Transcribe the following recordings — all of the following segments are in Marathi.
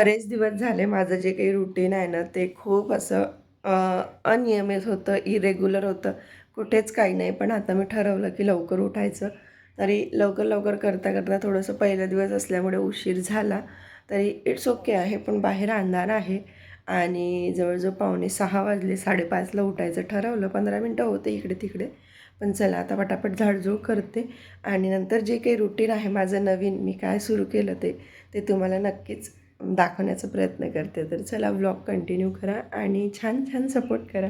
बरेच दिवस झाले माझं जे काही रुटीन आहे ना ते खूप असं अनियमित होतं इरेग्युलर होतं. कुठेच काही नाही. पण आता मी ठरवलं की लवकर उठायचं. तरी लवकर लवकर करता करता थोडंसं पहिला दिवस असल्यामुळे उशीर झाला. तरी इट्स ओके आहे पण बाहेर अंधार आहे. आणि जवळजवळ पावणे सहा वाजले साडेपाचला उठायचं ठरवलं. पंधरा मिनटं होते इकडे तिकडे पण चला आता पटापट झाडझूड करते. आणि नंतर जे काही रुटीन आहे माझं नवीन मी काय सुरू केलं ते ते तुम्हाला नक्कीच दाखवण्याचा प्रयत्न करते. तर चला ब्लॉग कंटिन्यू करा आणि छान छान सपोर्ट करा.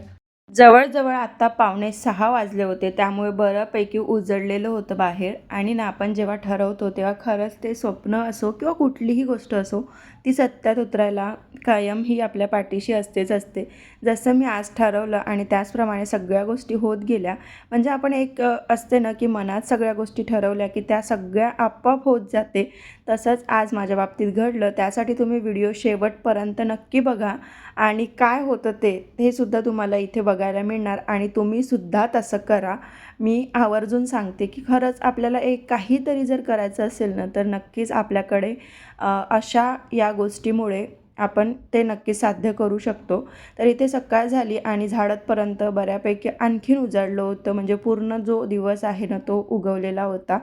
जवळजवळ आत्ता पावणे सहा वाजले होते त्यामुळे बऱ्यापैकी उजळलेलं होतं बाहेर. आणि ना आपण जेव्हा ठरवतो तेव्हा खरंच ते स्वप्न असो किंवा कुठलीही गोष्ट असो ती सत्यात उतरायला कायम ही आपल्या पाठीशी असतेच असते. जसं मी आज ठरवलं आणि त्याचप्रमाणे सगळ्या गोष्टी होत गेल्या म्हणजे आपण एक असते ना की मनात सगळ्या गोष्टी ठरवल्या की त्या सगळ्या आपोआप होत जाते. तसंच आज माझ्या बाबतीत घडलं त्यासाठी तुम्ही व्हिडिओ शेवटपर्यंत नक्की बघा. आणि काय होतं ते हे सुद्धा तुम्हाला इथे बघायला मिळणार आणि तुम्हीसुद्धा तसं करा. मी आवर्जून सांगते की खरंच आपल्याला एक काहीतरी जर करायचं असेल ना तर नक्कीच आपल्याकडे अशा या गोष्टीमुळे आपण ते नक्की साध्य करू शकतो. तर इथे सकाळ झाली आणि झाडतपर्यंत बऱ्यापैकी आणखीन उजाडलं होतं. म्हणजे पूर्ण जो दिवस आहे ना तो उगवलेला होता.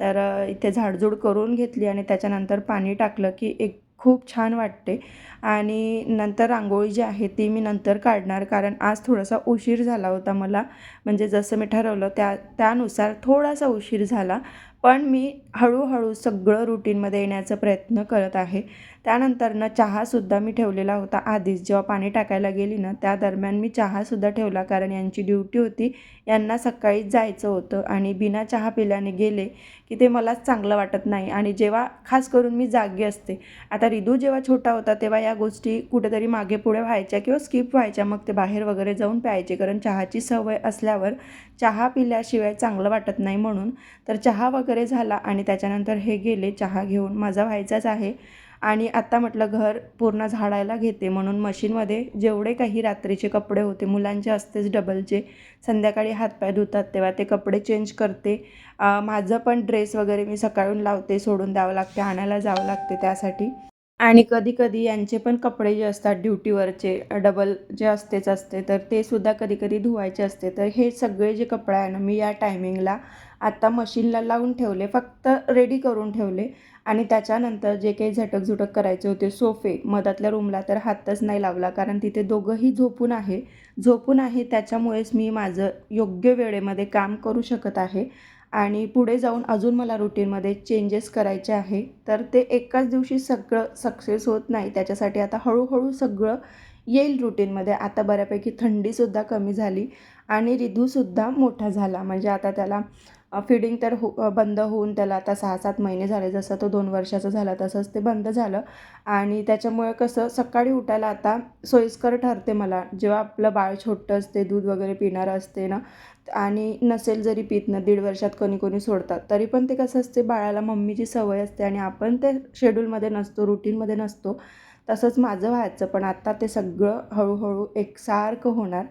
तर इथे झाडझूड करून घेतली आणि त्याच्यानंतर पाणी टाकलं की एक खूप छान वाटते. आणि नंतर रांगोळी जी आहे ती मी नंतर काढणार. कारण आज थोडासा उशीर झाला होता मला. म्हणजे जसं मी ठरवलं त्या त्यानुसार थोडासा उशीर झाला. पण मी हळूहळू सगळं रुटीनमध्ये येण्याचा प्रयत्न करत आहे. त्यानंतरनं चहासुद्धा मी ठेवलेला होता आधीच. जेव्हा पाणी टाकायला गेली ना त्या दरम्यान मी चहासुद्धा ठेवला कारण यांची ड्युटी होती. यांना सकाळीच जायचं होतं आणि बिना चहा पिल्याने गेले की ते मलाच चांगलं वाटत नाही. आणि जेव्हा खास करून मी जागी असते. आता रिदू जेव्हा छोटा होता तेव्हा या गोष्टी कुठेतरी मागे पुढे व्हायच्या किंवा स्किप व्हायच्या. मग ते बाहेर वगैरे जाऊन प्यायचे कारण चहाची सवय असल्यावर चहा पिल्याशिवाय चांगलं वाटत नाही म्हणून. तर चहा वगैरे झाला आणि त्याच्यानंतर हे गेले चहा घेऊन. माझा व्हायचाच आहे. आणि आत्ता म्हटलं घर पूर्ण झाडायला घेते. म्हणून मशीनमध्ये जेवढे काही रात्रीचे कपडे होते मुलांचे असतेच डबलचे संध्याकाळी हातपाय धुतात तेव्हा ते कपडे चेंज करते. माझं पण ड्रेस वगैरे मी सकाळून लावते सोडून द्यावं लागते आणायला जावं लागते त्यासाठी. आणि कधी कधी यांचे पण कपडे जे असतात ड्युटीवरचे डबल जे असतेच असते तर ते सुद्धा कधी कधी धुवायचे असते. तर हे सगळे जे कपडे आहे ना मी या टायमिंगला आत्ता मशीनला लावून ठेवले फक्त रेडी करून ठेवले. आणि त्याच्यानंतर जे काही झटक झुटक करायचे होते सोफे मधातल्या रूमला तर हातच नाही लावला कारण तिथे दोघंही झोपून आहे. झोपून आहे त्याच्यामुळेच मी माझं योग्य वेळेमध्ये काम करू शकत आहे. आणि पुढे जाऊन अजून मला रुटीनमध्ये चेंजेस करायचे आहे. तर ते एकाच दिवशी सगळं सक्सेस होत नाही. त्याच्यासाठी आता हळूहळू सगळं येईल रुटीनमध्ये आता बऱ्यापैकी थंडीसुद्धा कमी झाली आणि रिधूसुद्धा मोठा झाला. म्हणजे आता त्याला फिडिंग तर हो बंद होऊन त्याला आता सहा सात महिने झाले जसं तो दोन वर्षाचा झाला तसंच ते बंद झालं. आणि त्याच्यामुळे कसं सकाळी उठायला आता सोयीस्कर ठरते मला. जेव्हा आपलं बाळ छोटं असते दूध वगैरे पिणारं असते ना आणि नसेल जरी पित ना दीड वर्षात कोणी कोणी सोडतात तरी पण ते कसं असते बाळाला मम्मीची सवय असते आणि आपण ते शेड्यूलमध्ये नसतो रुटीनमध्ये नसतो तसंच माझं व्हायचं. पण आता ते सगळं हळूहळू एकसारखं होणार.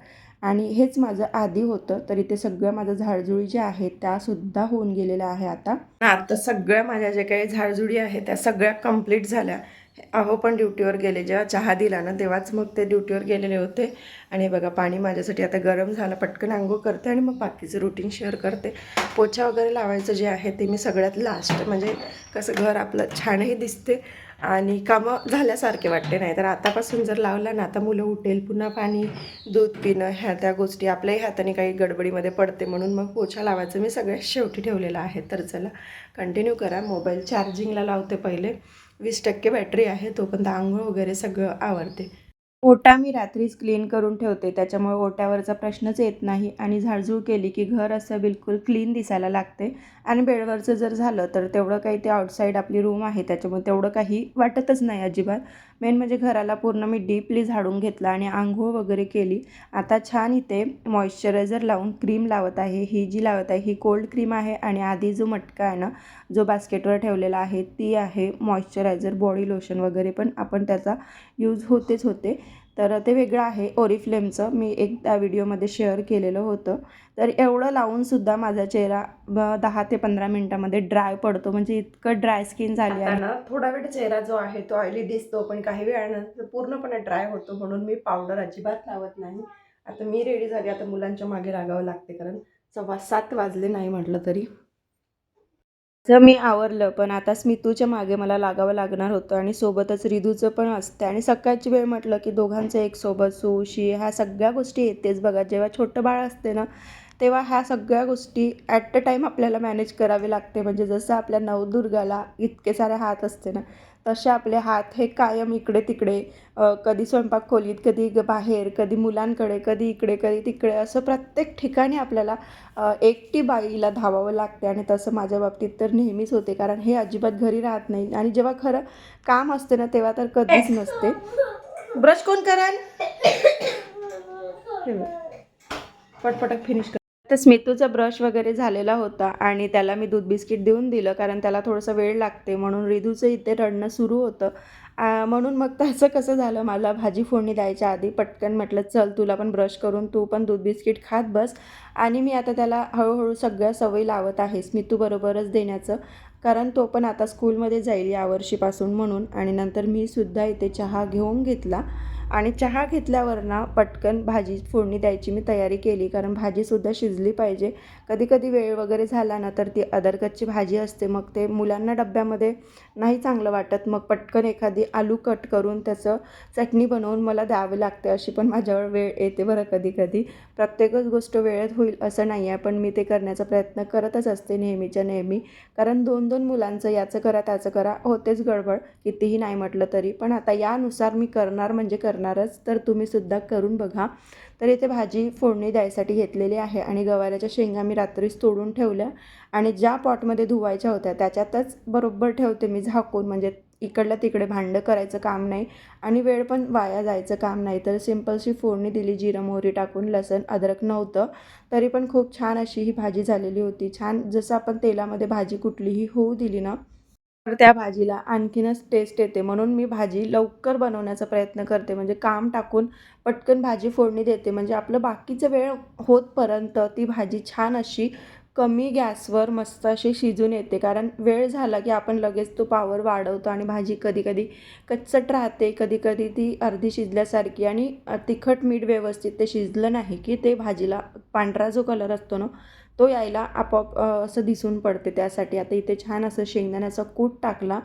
आणि हेच माझं आधी होतं तरी ते सगळं माझं झाडझुळी जे आहेत त्यासुद्धा होऊन गेलेल्या आहे आता. आता सगळ्या माझ्या ज्या काही झाडझुडी आहेत त्या सगळ्या कंप्लीट झाल्या. अहो पण ड्युटीवर गेले. जेव्हा चहा दिला ना तेव्हाच मग ते ड्युटीवर गेलेले होते. आणि बघा पाणी माझ्यासाठी आता गरम झालं पटकन आंघोळ करते आणि मग बाकीचं रुटीन शेअर करते. पोछा वगैरे लावायचं जे आहे ते मी सगळ्यात लास्ट म्हणजे कसं घर आपलं छानही दिसते आणि कामं झाल्यासारखे वाटते. नाही तर आतापासून जर लावला ना आता मुलं उठेल पुन्हा पाणी दूध पिणं ह्या त्या गोष्टी आपल्याही हाताने काही गडबडीमध्ये पडते म्हणून मग पोछा लावायचं. मी सगळ्यात शेवटी ठेवलेलं आहे तर चला कंटिन्यू करा. मोबाईल चार्जिंगला लावते पहिले. वीस टक्के बॅटरी आहे तोपर्यंत आंघोळ वगैरे सगळं आवडते ओटा मी रात्रीच क्लीन करून ठेवते. त्याच्यामुळे ओट्यावरचा प्रश्नच येत नाही आणि झाडझूळ केली की घर असं बिलकुल क्लीन दिसायला लागते. आणि बेडवरचं जर झालं तर तेवढं काही ते आउटसाईड आपली रूम आहे. त्याच्यामुळे तेवढं काही वाटतच नाही अजिबात. मेन म्हणजे घराला पूर्ण मी डीपली झाडून घेतला आणि आंघोळ वगैरे केली. आता छान इथे मॉइश्चरायझर लावून क्रीम लावत आहे. ही जी लावत आहे ही कोल्ड क्रीम आहे आणि आधी जो मटका आहे ना जो बास्केटवर ठेवलेला आहे ती आहे मॉइश्चरायझर बॉडी लोशन वगैरे पण आपण त्याचा यूज होतेच होते. तर ते वेगळं आहे ओरिफ्लेमचं मी एक त्या व्हिडिओमध्ये शेअर केलेलं होतं. तर एवढं लावूनसुद्धा माझा चेहरा दहा ते पंधरा मिनटामध्ये ड्राय पडतो. म्हणजे इतकं ड्राय स्किन झाली आहे. ना थोडा वेळ चेहरा जो आहे तो ऑइली दिसतो पण काही वेळानंतर पूर्णपणे ड्राय होतो म्हणून मी पावडर अजिबात लावत नाही. आता मी रेडी झाली. आता मुलांच्या मागे लागावं लागते कारण सव्वा सात वाजले नाही म्हटलं तरी. तर मी आवरलं पण आता स्मितूच्या मागे मला लागावं लागणार होतं आणि सोबतच रिदूचं पण असते आणि सकाळची वेळ म्हटलं की दोघांचं एक सोबत सुशी ह्या सगळ्या गोष्टी येतेच बघा. जेव्हा छोटं बाळ असते ना तेव्हा ह्या सगळ्या गोष्टी ॲट अ टाईम आपल्याला मॅनेज करावे लागते. म्हणजे जसं आपल्या नवदुर्गाला इतके सारे हात असते ना तसे आपले हात हे कायम इकडे तिकडे कधी स्वयंपाक खोलीत कधी बाहेर कधी मुलांकडे कधी इकडे कधी तिकडे असं प्रत्येक ठिकाणी आपल्याला एकटी बाईला धावावं लागते. आणि तसं माझ्या बाबतीत तर नेहमीच होते कारण हे अजिबात घरी राहत नाही. आणि जेव्हा खरं काम असते ना तेव्हा तर कधीच नसते. ब्रश कोण कराल? पटपटक फिनिश कर. तर स्मितूचा ब्रश वगैरे झालेला होता आणि त्याला मी दूध बिस्किट देऊन दिलं कारण त्याला थोडंसं वेळ लागते म्हणून रिधूचं इथे रडणं सुरू होतं. म्हणून मग त्याचं कसं झालं मला भाजी फोडणी द्यायच्या आधी पटकन म्हटलं चल तुला पण ब्रश करून तू पण दूध बिस्किट खात बस. आणि मी आता त्याला हळूहळू सगळ्या सवयी लावत आहे स्मितूबरोबरच देण्याचं कारण तो पण आता स्कूलमध्ये जाईल यावर्षीपासून म्हणून. आणि नंतर मी सुद्धा इथे चहा घेऊन घेतला. आणि चहा घेतल्यावर ना पटकन भाजी फोडणी द्यायची मी तयारी केली. कारण भाजीसुद्धा शिजली पाहिजे. कधी कधी वेळ वगैरे झाला ना तर ती अदरकतची भाजी असते. मग ते मुलांना डब्यामध्ये नाही चांगलं वाटत. मग पटकन एखादी आलू कट करून त्याचं चटणी बनवून मला द्यावी लागते अशी पण माझ्यावर वेळ येते बरं कधी कधी प्रत्येकच गोष्ट वेळेत होईल असं नाही आहे पण मी ते करण्याचा प्रयत्न करतच असते नेहमीच्या नेहमी. कारण दोन दोन मुलांचं याचं करा त्याचं करा होतेच गडबड. कितीही नाही म्हटलं तरी. पण आता यानुसार मी करणार म्हणजे करणारच तर तुम्हीसुद्धा करून बघा. तर इथे भाजी फोडणी द्यायसाठी घेतलेली आहे आणि गवाऱ्याच्या शेंगा मी रात्रीच तोडून ठेवल्या आणि ज्या पॉटमध्ये धुवायच्या होत्या त्याच्यातच बरोबर ठेवते मी झाकून. म्हणजे इकडल्या तिकडे भांडं करायचं काम नाही आणि वेळ पण वाया जायचं काम नाही. तर सिम्पलशी फोडणी दिली जिरं मोहरी टाकून लसण अद्रक नव्हतं. तरी पण खूप छान अशी ही भाजी झालेली होती. छान जसं आपण तेलामध्ये भाजी कुठलीही होऊ दिली ना तर त्या भाजीला आणखीनच टेस्ट येते. म्हणून मी भाजी लवकर बनवण्याचा प्रयत्न करते. म्हणजे काम टाकून पटकन भाजी फोडणी देते. म्हणजे आपलं बाकीचं वेळ होतपर्यंत ती भाजी छान अशी कमी गॅसवर मस्त अशी शिजून येते. कारण वेळ झाला की आपण लगेच तो पावर वाढवतो आणि भाजी कधीकधी कच्चट राहते. कधीकधी ती अर्धी शिजल्यासारखी आणि तिखट मीठ व्यवस्थित ते शिजलं नाही की ते भाजीला पांढरा जो कलर असतो ना तो यायला आपोआप असं दिसून पडते त्यासाठी. आता इथे छान असं शेंगदाण्याचा कूट टाकला.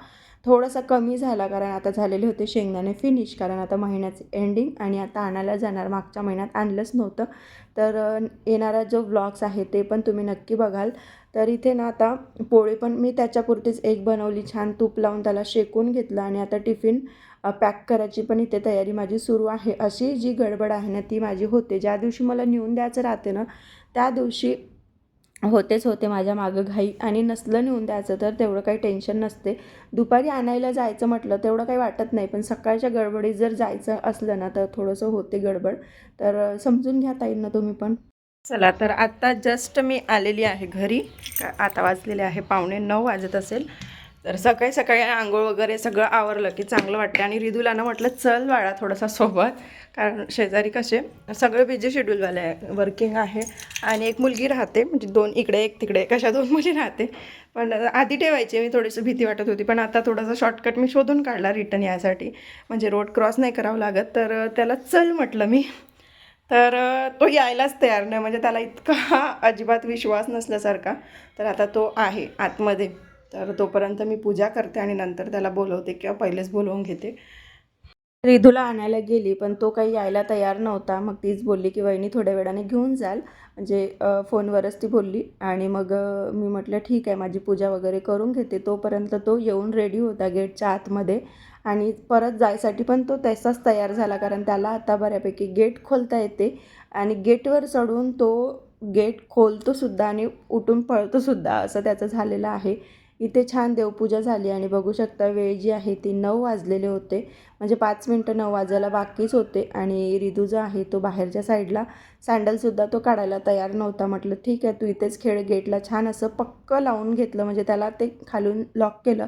थोडासा कमी झाला कारण आता झालेले होते शेंगदाणे फिनिश कारण आता महिन्याचं एंडिंग आणि आता आणायला जाणार. मागच्या महिन्यात आणलंच नव्हतं. तर येणारा जो व्लॉग्स आहे ते पण तुम्ही नक्की बघाल. तर इथे ना आता पोळी पण मी त्याच्यापुरतीच एक बनवली. छान तूप लावून त्याला शेकून घेतलं आणि आता टिफिन पॅक करायची पण इथे तयारी माझी सुरू आहे. अशी जी गडबड आहे ना ती माझी होते. ज्या दिवशी मला नेऊन द्यायचं राहते ना त्या दिवशी होतेच होते माझ्या मागं घाई. आणि नसलं नेऊन द्यायचं तर तेवढं काही टेन्शन नसते. दुपारी आणायला जायचं म्हटलं तेवढं काही वाटत नाही. पण सकाळच्या गडबडीत जर जायचं असलं ना तर थोडंसं होते गडबड. तर समजून घ्या ताईं ना तुम्ही पण. चला तर आत्ता जस्ट मी आलेली आहे घरी. आता वाजलेले आहे पावणे नऊ वाजत असेल. तर सकाळी सकाळी आंघोळ वगैरे सगळं आवरलं की चांगलं वाटतं आणि रिदूलानं म्हटलं चल बाळा थोडासा सोबत. कारण शेजारी कसे सगळं बिझी शेड्यूलवाले आहे. वर्किंग आहे. आणि एक मुलगी राहते म्हणजे दोन इकडे एक तिकडे कशा दोन मुली राहते. पण आधी ठेवायची मी थोडीशी भीती वाटत होती. पण आता थोडासा शॉर्टकट मी शोधून काढला रिटर्न यासाठी. म्हणजे रोड क्रॉस नाही करावं लागत. तर त्याला चल म्हटलं मी. तर तो यायलाच तयार नाही. म्हणजे त्याला इतका अजिबात विश्वास नसल्यासारखा. तर आता तो आहे आतमध्ये. तर तोपर्यंत मी पूजा करते आणि नंतर त्याला बोलवते किंवा पहिलेच बोलवून घेते. रिधूला आणायला गेली पण तो काही यायला तयार नव्हता. मग तीच बोलली की वहिनी थोड्या वेळाने घेऊन जाल. म्हणजे फोनवरच ती बोलली. आणि मग मी म्हटलं ठीक आहे माझी पूजा वगैरे करून घेते. तोपर्यंत तो येऊन रेडी होता गेटच्या आतमध्ये. आणि परत जायसाठी पण तो तसाच तयार झाला कारण त्याला आता बऱ्यापैकी गेट खोलता येते. आणि गेटवर चढून तो गेट खोलतो सुद्धा आणि उठून पळतो सुद्धा असं त्याचं झालेलं आहे. इथे छान देवपूजा झाली आणि बघू शकता वेळ जी आहे ती नऊ वाजलेले होते. म्हणजे पाच मिनटं नऊ वाजायला बाकीच होते आणि रिदू जो आहे तो बाहेरच्या साईडला सँडलसुद्धा तो काढायला तयार नव्हता. म्हटलं ठीक आहे तू इथेच खेळ. गेटला छान असं पक्क लावून घेतलं. म्हणजे त्याला ते खालून लॉक केलं.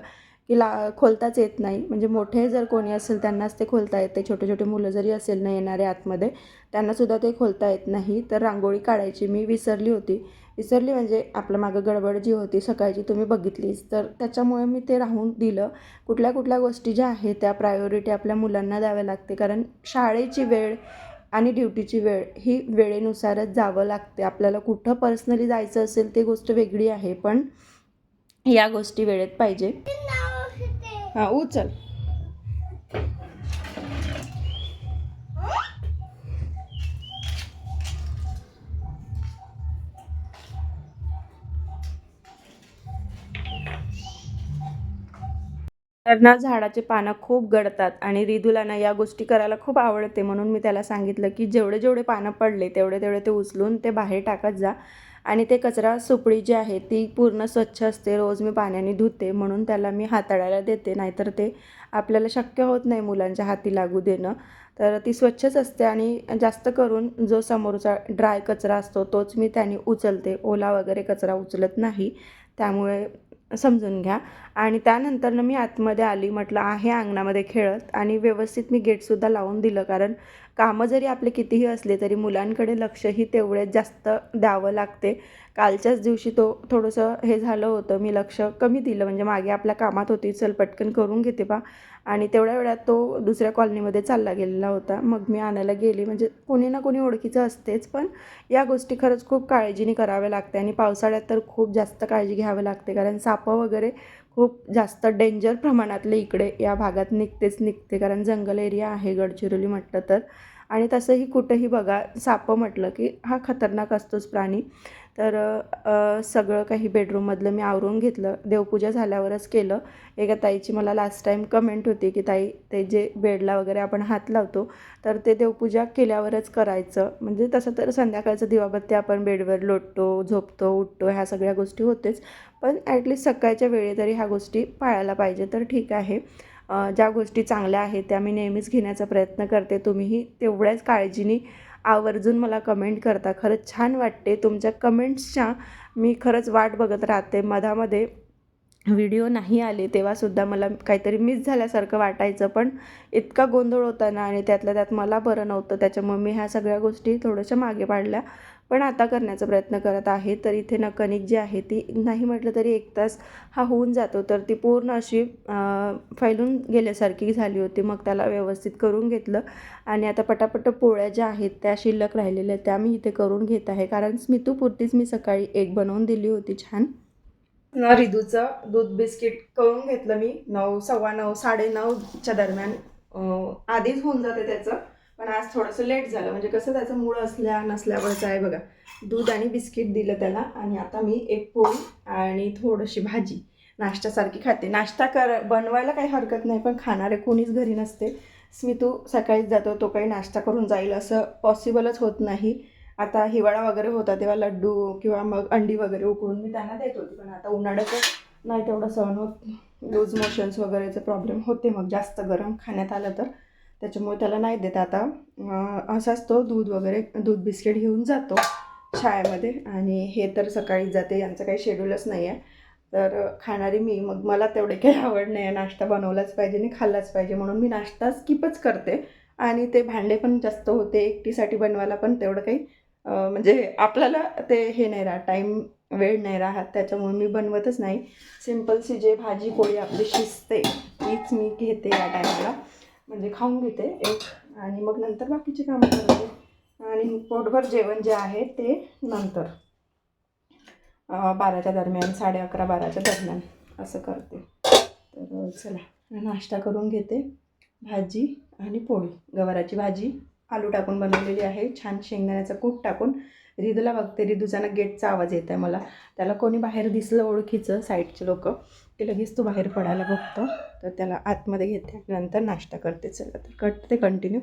की ला खोलताच येत नाही. म्हणजे मोठे जर कोणी असेल त्यांनाच ते खोलता येते. छोटे छोटे मुलं जरी असेल ना येणारे आतमध्ये त्यांनासुद्धा ते खोलता येत नाही. तर रांगोळी काढायची मी विसरली होती. विसरली म्हणजे आपलं मागं गडबड जी होती सकाळची तुम्ही बघितलीच. तर त्याच्यामुळे मी ते राहून दिलं. कुठल्या कुठल्या गोष्टी ज्या आहेत त्या प्रायोरिटी आपल्या मुलांना द्याव्या लागते. कारण शाळेची वेळ आणि ड्युटीची वेळ ही वेळेनुसारच जावं लागते. आपल्याला कुठं पर्सनली जायचं असेल ती गोष्ट वेगळी आहे. पण या गोष्टी वेळेत पाहिजे. हां उचल. तर ना झाडाचे पानं खूप गळतात आणि रिदूला ना या गोष्टी करायला खूप आवडते म्हणून मी त्याला सांगितलं की जेवढे जेवढे पानं पडले तेवढे तेवढे ते उचलून ते बाहेर टाकत जा. आणि ते कचरा सुपळी जी आहे ती पूर्ण स्वच्छ असते. रोज मी पाण्याने धुते म्हणून त्याला मी हाताळायला देते. नाहीतर ते आपल्याला शक्य होत नाही मुलांच्या हाती लागू देणं. तर ती स्वच्छच असते आणि जास्त करून जो समोरचा ड्राय कचरा असतो तोच मी त्याने उचलते. ओला वगैरे कचरा उचलत नाही. त्यामुळे समजून घ्या. आणि त्यानंतरनं मी आतमध्ये आली म्हटलं आहे अंगणामध्ये खेळत आणि व्यवस्थित मी गेटसुद्धा लावून दिलं. कारण कामं जरी आपले कितीही असले तरी मुलांकडे लक्षही तेवढेच जास्त द्यावं लागते. कालच्याच दिवशी तो थोडंसं हे झालं होतं. मी लक्ष कमी दिलं. म्हणजे मागे आपल्या कामात होती. चल पटकन करून घेते बा. आणि तेवढ्या वेळात तो दुसऱ्या कॉलनीमध्ये चालला गेलेला होता. मग मी आणायला गेली. म्हणजे कोणी ना कोणी ओळखीचं असतेच पण या गोष्टी खरंच खूप काळजीने कराव्या लागते आणि पावसाळ्यात तर खूप जास्त काळजी घ्यावी लागते. कारण सापं वगैरे खूप जास्त डेंजर प्रमाणातले इकडे या भागात निघतेच निघते. कारण जंगल एरिया आहे गडचिरोली म्हटलं तर. आणि तसंही कुठंही बघा सापं म्हटलं की हा खतरनाक असतोच प्राणी. तर सगळं काही बेडरूममधलं मी आवरून घेतलं. देवपूजा झाल्यावरच केलं. एका ताईची मला लास्ट टाईम कमेंट होती की ताई ते जे बेडला वगैरे आपण हात लावतो तर ते देवपूजा केल्यावरच करायचं. म्हणजे तसं तर संध्याकाळचं दिवाबत्ती आपण बेडवर लोटतो झोपतो उठतो ह्या सगळ्या गोष्टी होतेच. पण ॲटलिस्ट सकाळच्या वेळी तरी ह्या गोष्टी पाळायला पाहिजे तर ठीक आहे. ज्या गोष्टी चांगल्या आहेत त्या मी नेहमीच घेण्याचा प्रयत्न करते. तुम्हीही तेवढ्याच काळजीने आवर्जून मला कमेंट करता. खरंच छान वाटते. तुमच्या कमेंट्सच्या मी खरंच वाट बघत राहते मधामध्ये. व्हिडिओ नाही आले तेव्हासुद्धा मला काहीतरी मिस झाल्यासारखं वाटायचं. पण इतका गोंधळ होता ना आणि त्यातल्या त्यात मला बरं नव्हतं. त्याच्यामुळे मी ह्या सगळ्या गोष्टी थोड्याशा मागे पाडल्या. पण आता करण्याचा प्रयत्न करत आहे. तर इथे नकनिक जी आहे ती नाही म्हटलं तरी एक तास हा होऊन जातो. तर ती पूर्ण अशी फैलून गेल्यासारखी झाली होती. मग त्याला व्यवस्थित करून घेतलं. आणि आता पटापट पोळ्या ज्या आहेत त्या शिल्लक राहिलेल्या त्या मी इथे करून घेत आहे. कारण स्मितूपुरतीच मी सकाळी एक बनवून दिली होती छान. रिदूचं दूध बिस्किट करून घेतलं मी. नऊ सव्वा नऊ साडे नऊच्या दरम्यान आधीच होऊन जाते त्याचं. पण आज थोडंसं लेट झालं. म्हणजे कसं त्याचं मूळ असल्या नसल्यावरचं आहे बघा. दूध आणि बिस्किट दिलं त्याला. आणि आता मी एक पोळी आणि थोडीशी भाजी. नाश्त्यासारखी खाते. नाश्ता कर बनवायला काही हरकत नाही पण खाणारे कोणीच घरी नसते. स्मितू सकाळीच जातो. तो काही नाश्ता करून जाईल असं पॉसिबलच होत नाही. आता हिवाळा वगैरे होता तेव्हा लड्डू किंवा मग अंडी वगैरे उकळून मी त्यांना देत होती. पण आता उन्हाळ्याचं नाही तेवढं सहन होत लूज मोशन्स वगैरेचे प्रॉब्लेम होते मग जास्त गरम खाण्यात आलं तर. त्याच्यामुळे त्याला नाही देत. आता असाच तो दूध वगैरे दूध बिस्किट घेऊन जातो शाळेमध्ये. आणि हे तर सकाळी जाते यांचं काही शेड्यूलच नाही आहे तर खाणारी मी मग मला तेवढे काही आवड नाही आहे नाश्ता बनवलाच पाहिजे आणि खाल्लाच पाहिजे म्हणून मी नाश्ता स्किपच करते. आणि ते भांडे पण जास्त होते एकटीसाठी बनवायला पण तेवढं काही म्हणजे आपल्याला ते हे नाही राहत टाईम वेळ नाही राहत त्याच्यामुळे मी बनवतच नाही. सिम्पलशी जे भाजी पोळी आपली शिजते तीच मी घेते या टायमाला म्हणजे खाऊन घेते एक. आणि मग नंतर बाकीची कामं करते. आणि पोटभर जेवण जे आहे ते नंतर. बाराच्या दरम्यान साडे अकरा बाराच्या दरम्यान असं करते. तर चला नाश्ता करून घेते भाजी आणि पोळी गवाराची भाजी. आलू टाकून बनवलेली आहे. छान शेंगदाण्याचं कूट टाकून रिदूला बघते रिदूचा ना गेटचा आवाज येत आहे मला. त्याला कोणी बाहेर दिसलं ओळखीचं साईडचे लोक की लगेच तू बाहेर पडायला बघतो. तर त्याला आतमध्ये घेते नंतर नाश्ता करते. चला तर करते कंटिन्यू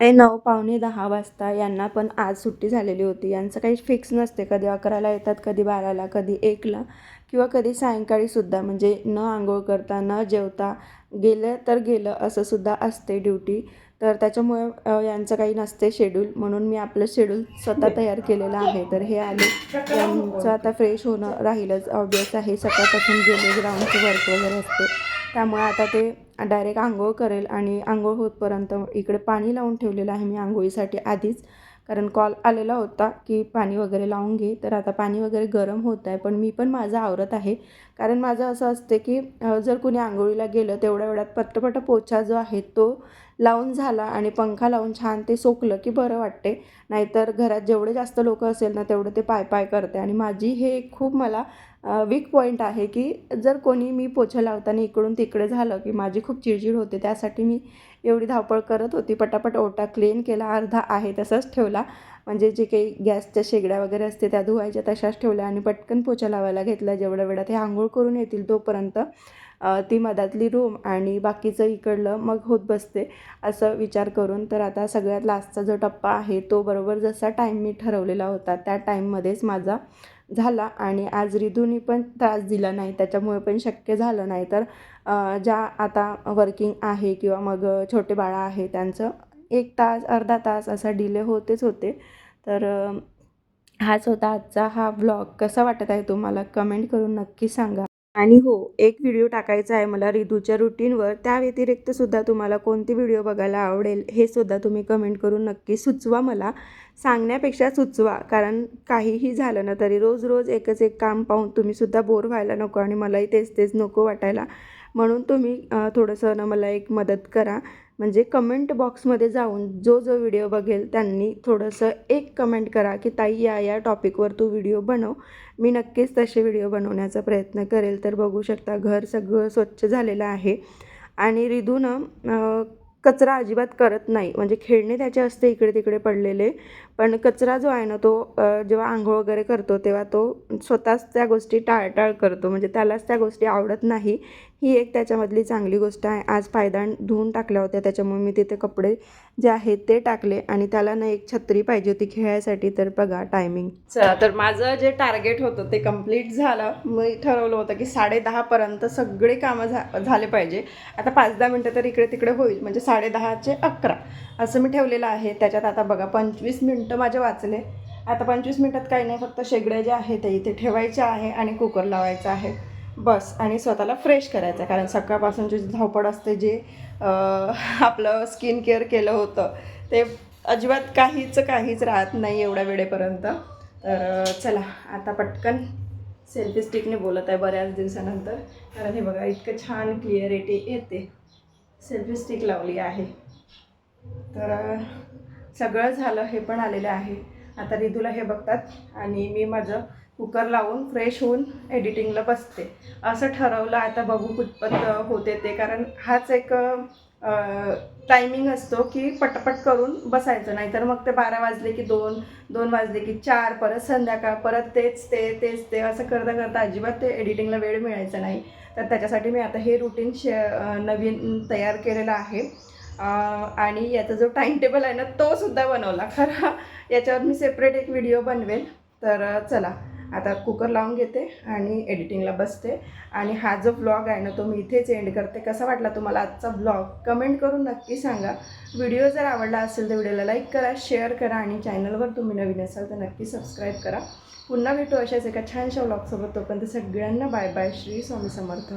ते नऊ पावणे दहा वाजता. यांना पण आज सुट्टी झालेली होती. यांचं काही फिक्स नसते. कधी अकराला येतात कधी बाराला कधी एकला किंवा कधी सायंकाळीसुद्धा म्हणजे न आंघोळ करता न जेवता गेलं तर गेलं असंसुद्धा असते ड्युटी तर त्याच्यामुळे यांचं काही नसते शेड्यूल म्हणून मी आपलं शेड्यूल स्वतः तयार केलेलं आहे. तर हे आले. यांचं आता फ्रेश होणं राहिलंच. ऑब्वियस आहे. सकाळपासून गेले ग्राउंडचं वर्क वगैरे असते. त्यामुळे आता ते डायरेक्ट आंघोळ करेल आणि आंघोळ होतपर्यंत इकडे पाणी लावून ठेवलेलं आहे मी आंघोळीसाठी आधीच. कारण कॉल आलेला होता की पाणी वगैरे लावून घे. तर आता पाणी वगैरे गरम होत आहे. पण मी पण माझं आवरत आहे. कारण माझं असं असते की जर कुणी आंघोळीला गेलं तेवढ्या वेळात पटपट पोछा जो आहे तो लावून झाला आणि पंखा लावून छान ते सोकलं की बरं वाटते. नाहीतर घरात जेवढे जास्त लोक असेल ना तेवढं ते पाय पाय करते. आणि माझी हे एक खूप मला वीक पॉईंट आहे की जर कोणी मी पोछं लावताना इकडून तिकडे झालं की माझी खूप चिडचिड होते त्यासाठी मी एवढी धावपळ करत होती. पटापट ओटा क्लीन केला अर्धा आहे तसंच ठेवला. म्हणजे जे काही गॅसच्या शेगड्या वगैरे असते त्या धुवायच्या तशाच ठेवल्या आणि पटकन पोछा लावायला घेतला. जेवढ्या वेळात हे आंघोळ करून येतील तोपर्यंत. ती मधातली रूम आणि बाकीचं इकडलं मग होत बसते असं विचार करून. तर आता सगळ्यात लास्टचा जो टप्पा आहे तो बरोबर जसा टाईम मी ठरवलेला होता त्या टाईममध्येच माझा झाला. आणि आज रिधूनी पण त्रास दिला नाही त्याच्यामुळे पण शक्य झालं नाही. तर ज्या आता वर्किंग आहे किंवा मग छोटे बाळा आहे त्यांचं एक तास अर्धा तास असा डिले होतेच होते. तर हाच होता आजचा हा ब्लॉग कसा वाटत आहे तुम्हाला? कमेंट करून नक्की सांगा. आणि हो एक व्हिडिओ टाकायचा आहे मला रिदूच्या रुटीनवर त्या व्यतिरिक्त सुद्धा तुम्हाला कोणते व्हिडिओ बघायला आवडेल हे सुद्धा तुम्ही कमेंट करून नक्की सुचवा मला. सांगण्यापेक्षा सुचवा कारण काहीही झालं ना तरी रोज रोज एकच एक काम पाहून तुम्ही सुद्धा बोर व्हायला नको आणि मलाही तेच तेच नको वाटायला. म्हणून तुम्ही थोडंसं ना मला एक मदत करा. म्हणजे कमेंट बॉक्समध्ये जाऊन जो जो व्हिडिओ बघेल त्यांनी थोडंसं एक कमेंट करा की ताई या या टॉपिकवर तू व्हिडिओ बनव. मी नक्कीच तसे व्हिडिओ बनवण्याचा प्रयत्न करेल. तर बघू शकता घर सगळं स्वच्छ झालेलं आहे. आणि रिधूनं कचरा अजिबात करत नाही. म्हणजे खेळणे त्याचे असते इकडे तिकडे पडलेले. पण कचरा जो आहे ना तो जेव्हा आंघोळ वगैरे करतो तेव्हा तो स्वतःच त्या गोष्टी टाळटाळ करतो. म्हणजे त्यालाच त्या गोष्टी आवडत नाही. ही एक त्याच्यामधली चांगली गोष्ट आहे. आज पायदान धुवून टाकल्या होत्या त्याच्यामुळे मी तिथे कपडे जे आहेत ते टाकले आणि त्याला ना एक छत्री पाहिजे होती खेळायसाठी तर बघा टायमिंग चला तर माझं जे टार्गेट होतं ते कंप्लीट झालं. मी ठरवलं होतं की साडे दहापर्यंत सगळे कामं झा झाले पाहिजे. आता पाच दहा मिनटं तर इकडे तिकडे होईल म्हणजे साडे दहाचे अकरा. असं मी ठेवलेलं आहे. त्याच्यात आता बघा पंचवीस मिनटं माझे वाचले. आता पंचवीस मिनटात काही नाही फक्त शेगड्या ज्या आहेत ते इथे ठेवायच्या आहे आणि कुकर लावायचा आहे. बस आणि स्वतःला फ्रेश करायचं आहे कारण सकाळपासून जे धावपड असते जे आपलं स्किन केअर केलं होतं ते अजिबात काहीच काहीच राहत नाही एवढ्या वेळेपर्यंत. तर चला आता पटकन सेल्फी स्टिकने बोलत आहे बऱ्याच दिवसानंतर. कारण हे बघा इतकं छान क्लिअरिटी येते. सेल्फी स्टिक लावली आहे. तर सगळं झालं हे पण आलेलं आहे. आता रिदूला हे बघतात आणि मी माझं कुकर लावून फ्रेश होऊन एडिटिंगला बसते. असं ठरवलं आता बघू कुठपत होते ते. कारण हाच एक टायमिंग असतो की पटपट करून बसायचं. नाहीतर मग ते बारा वाजले की दोन दोन वाजले की चार परत संध्याकाळ परत तेच ते तेच ते असं करता करता अजिबात ते एडिटिंगला वेळ मिळायचा नाही. तर त्याच्यासाठी मी आता हे रुटीन शे नवीन तयार केलेलं आहे. आणि याचा जो टाईम टेबल आहे ना तो सुद्धा बनवला. खरं याच्यावर मी सेपरेट एक व्हिडिओ बनवेल. तर चला. आता कुकर लावून घेते आणि एडिटिंगला बसते. आणि हा जो ब्लॉग आहे ना तो मी इथेच एंड करते. कसा वाटला तुम्हाला आजचा ब्लॉग कमेंट करून नक्की सांगा. व्हिडिओ जर आवडला असेल तर व्हिडिओला लाईक करा शेअर करा आणि चॅनलवर तुम्ही नवीन असाल तर नक्की सबस्क्राईब करा. पुन्हा भेटू अशाच एका छानशा ब्लॉगसोबत तोपर्यंत सगळ्यांना बाय बाय श्री स्वामी समर्थ.